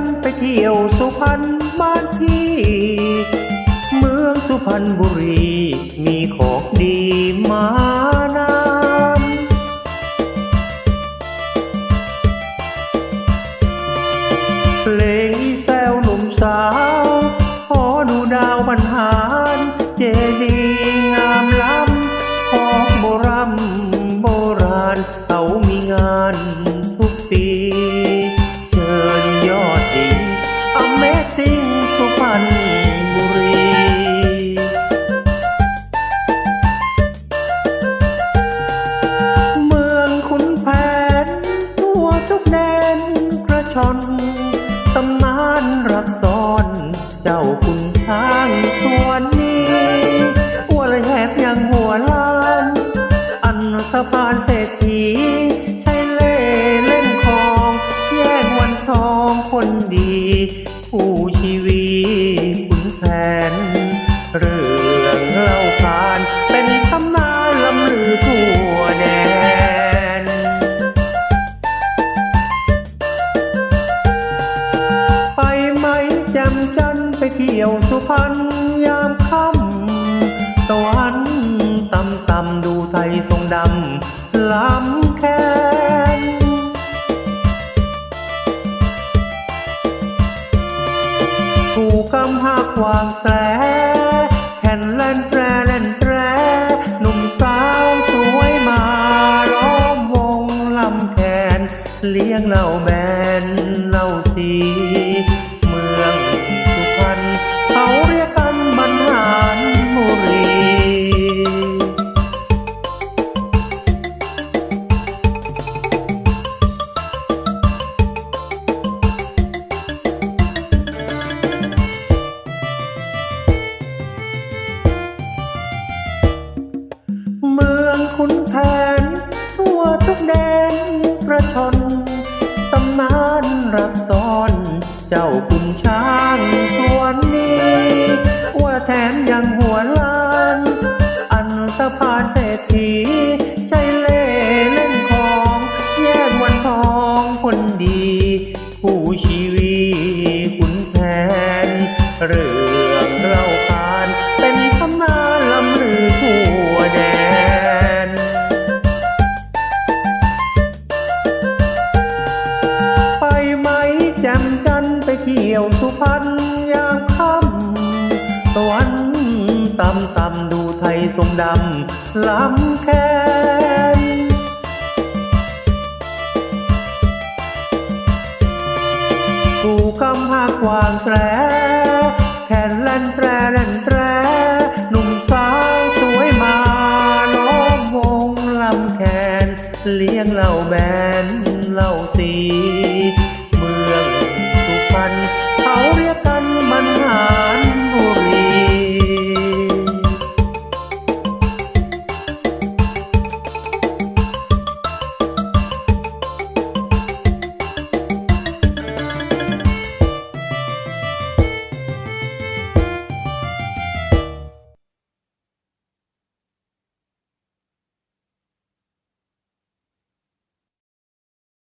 นทร์ไปเที่ยวสุพรรณบ้านพี่ เมืองสุพรรณบุรี มีของดีมานานเพลงแซวหนุ่มสาว ขอดูดาวบรรหารเจดีย์งามล้ำของโบรำโบราณเขามีงาน ชนตำนานรักซ้อน เจ้าคุณช้างส่วนนี้หัวละแหบยังหัวล้าน อันสะพานเศรษฐีใช้เล่เล่นของ แย่งวันทองคนดี ผู้ชีวิต เที่ยวสุพรรณยามค่ำตะวันต่ำต่ำดูไทยทรงดำล้ำแค้นถูกกำหักวางแสแผ่นเล่นแตรเล่นแตรหนุ่มสาวสวยมาล้อมวงลำแคนเลี้ยงเหล่าแบนเหล่าสี เมืองขุนแผนทั่วทุกแดนประชนตำนานรักซ้อน เจ้าคุณช้างสวนนี้ ว่าแถมยังหัวล้าน อันสะพานเศรษฐีใช้เล่เล่นของ แย่งวันทองคนดี ผู้ชีวีขุนแผน เที่ยวสุพรรณยามค่ำตะวันต่ำต่ำดูไทยทรงดำล้ำแค้นกูกำหากวางแตรแขนแล่นแตรแล่นแตรหนุ่มสาวสวยมาล้อมวงลำแขนเลี้ยงเหล่าแบนเหล่าสี